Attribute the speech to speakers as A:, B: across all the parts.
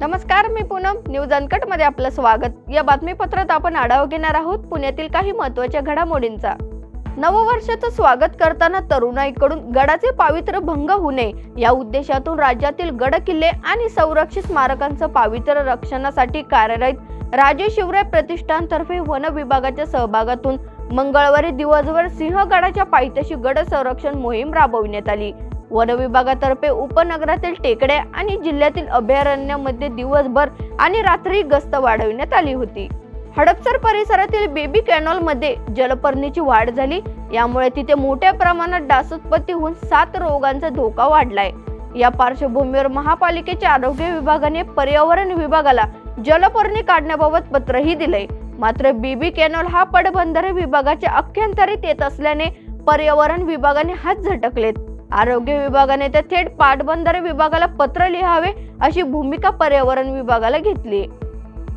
A: नमस्कार मी पूनम. न्यूज अनकटमध्ये आपलं स्वागत. या बातमीपत्रात आपण आढावा घेणार आहोत पुण्यातील काही महत्त्वाच्या घडामोडींचा. नववर्षाचं स्वागत करताना तरुणाईकडून गडाचे पावित्र्य भंग होऊ नये. या उद्देशातून राज्यातील गड किल्ले आणि संरक्षित स्मारकांचं पावित्र्य रक्षणासाठी कार्यरत राजे शिवराय प्रतिष्ठानतर्फे वन विभागाच्या सहभागातून मंगळवारी दिवसभर सिंहगडाच्या पायथ्याशी गड संरक्षण मोहीम राबविण्यात आली. वन विभागातर्फे उपनगरातील टेकड्या आणि जिल्ह्यातील अभयारण्यामध्ये दिवसभर आणि रात्री गस्त वाढविण्यात आली होती. हडपसर परिसरातील बेबी कॅनॉलमध्ये जलपर्णीची वाढ झाली. यामुळे तिथे मोठ्या प्रमाणात डासोत्पत्ती होऊन सात रोगांचा धोका वाढलाय. या पार्श्वभूमीवर महापालिकेच्या आरोग्य विभागाने पर्यावरण विभागाला जलपर्णी काढण्याबाबत पत्रही दिलंय. मात्र बेबी कॅनॉल हा पडबंधारे विभागाच्या अख्यांतरीत येत असल्याने पर्यावरण विभागाने हात झटकलेत. आरोग्य विभागाने तर थेट पाटबंधारे विभागाला पत्र लिहावे अशी भूमिका पर्यावरण विभागाला घेतली.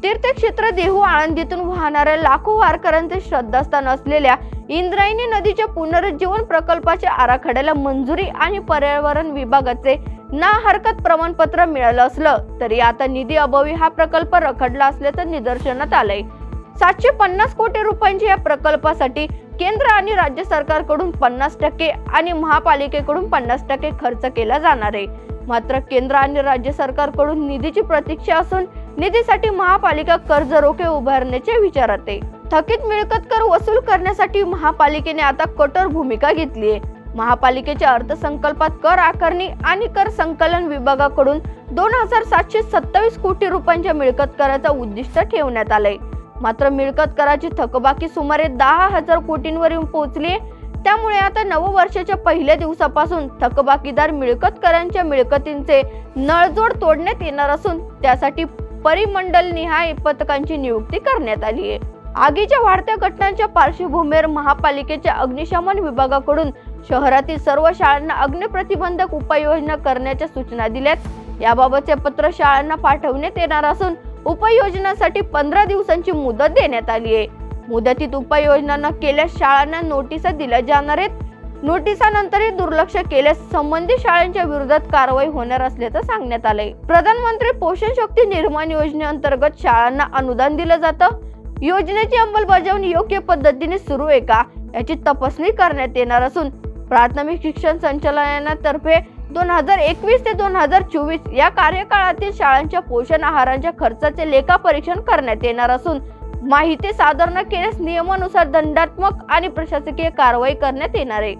A: तीर्थक्षेत्र देहू आळंदीतून वाहणाऱ्या लाखो वारकऱ्यांचे श्रद्धास्थान असलेल्या इंद्रायणी नदीच्या पुनरुज्जीवन प्रकल्पाच्या आराखड्याला मंजुरी आणि पर्यावरण विभागाचे ना हरकत प्रमाणपत्र मिळालं असलं तरी आता निधी अभावी हा प्रकल्प रखडला असल्याचं निदर्शनात आलंय. सातशे पन्नास कोटी रुपयांच्या या प्रकल्पासाठी केंद्र आणि राज्य सरकारकडून पन्नास टक्के आणि महापालिकेकडून पन्नास टक्के खर्च केला जाणार आहे. मात्र केंद्र आणि राज्य सरकारकडून निधीची प्रतीक्षा असून निधीसाठी महापालिका कर्ज रोखे उभारण्याचे विचारात आहे. थकीत मिळकत कर वसूल करण्यासाठी महापालिकेने आता कठोर भूमिका घेतली आहे. महापालिकेच्या अर्थसंकल्पात कर आकारणी आणि कर संकलन विभागाकडून दोन हजार सातशे सत्तावीस कोटी रुपयांच्या मिळकत कराचा उद्दिष्ट ठेवण्यात आलंय. मात्र मिळकत कराची थकबाकी सुमारे दहा हजार कोटींवर पोहोचली त्यामुळे आता नववर्षाच्या पहिल्या दिवसापासून थकबाकीदार मिळकत करांच्या मिळकतींचे नळजोड तोडण्यात येणार असून त्यासाठी परिमंडल निहाय पथकांची नियुक्ती करण्यात आली आहे. आगीच्या वाढत्या घटनांच्या पार्श्वभूमीवर महापालिकेच्या अग्निशमन विभागाकडून शहरातील सर्व शाळांना अग्निप्रतिबंधक उपाययोजना करण्याच्या सूचना दिल्यात. याबाबतचे पत्र शाळांना पाठवण्यात येणार असून उपाययोजनासाठी पंधरा दिवसांची मुदत देण्यात आली आहे. मुदतीत उपाययोजना न केल्यास शाळांना नोटिसा दिल्या जाणार आहेत. नोटिसानंतरही दुर्लक्ष केल्यास संबंधित शाळांच्या विरोधात कारवाई होणार असल्याचं सांगण्यात आलंय. प्रधानमंत्री पोषण शक्ती निर्माण योजनेअंतर्गत शाळांना अनुदान दिलं जातं. योजनेची अंमलबजावणी योग्य पद्धतीने सुरू आहे का याची तपासणी करण्यात येणार असून प्राथमिक शिक्षण संचालनातर्फे दोन हजार एकवीस ते दोन हजार चोवीस या कार्यकाळातील शाळांच्या पोषण आहारांच्या खर्चाचे लेखापरीक्षण करण्यात येणार असून माहिती सादर न केल्यास नियमानुसार दंडात्मक आणि प्रशासकीय कारवाई करण्यात येणार आहे.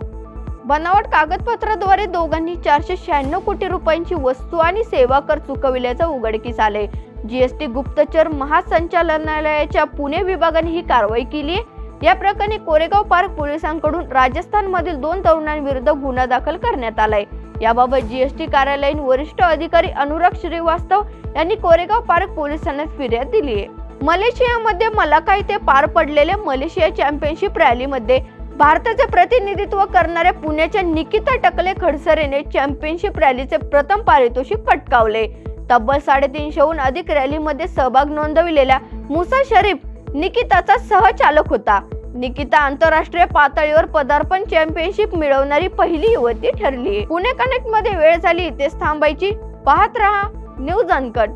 A: बनावट कागदपत्राद्वारे दोघांनी चारशे शहाण्णव कोटी रुपयांची वस्तू आणि सेवा कर चुकविल्याचं उघडकीस आले जीएसटी गुप्तचर महासंचालनालयाच्या पुणे विभागाने ही कारवाई केली या प्रकरणी कोरेगाव पार्क पोलिसांकडून राजस्थानमधील दोन तरुणांविरुद्ध गुन्हा दाखल करण्यात आलाय. याबाबत जीएसटी कार्यालयीन वरिष्ठ अधिकारी अनुराग श्रीवास्तव यांनी कोरेगाव पार्क पोलिसांना फिर्याद दिली आहे. मलेशियामध्ये मलाका इथे पार पडलेल्या मलेशिया चॅम्पियनशिप रॅलीमध्ये भारताचे प्रतिनिधित्व करणाऱ्या पुण्याच्या निकिता टकले खडसरेने चॅम्पियनशिप रॅलीचे प्रथम पारितोषिक पटकावले तब्बल साडेतीनशेहून अधिक रॅलीमध्ये सहभाग नोंदविलेल्या मुसा शरीफ निकिताचा सहचालक होता. निकिता आंतरराष्ट्रीय पातळीवर पदार्पण चॅम्पियनशिप मिळवणारी पहिली युवती ठरली. पुणे कनेक्टमध्ये वेळ झाली इथेच थांबायची. पाहत रहा न्यूज अनकट.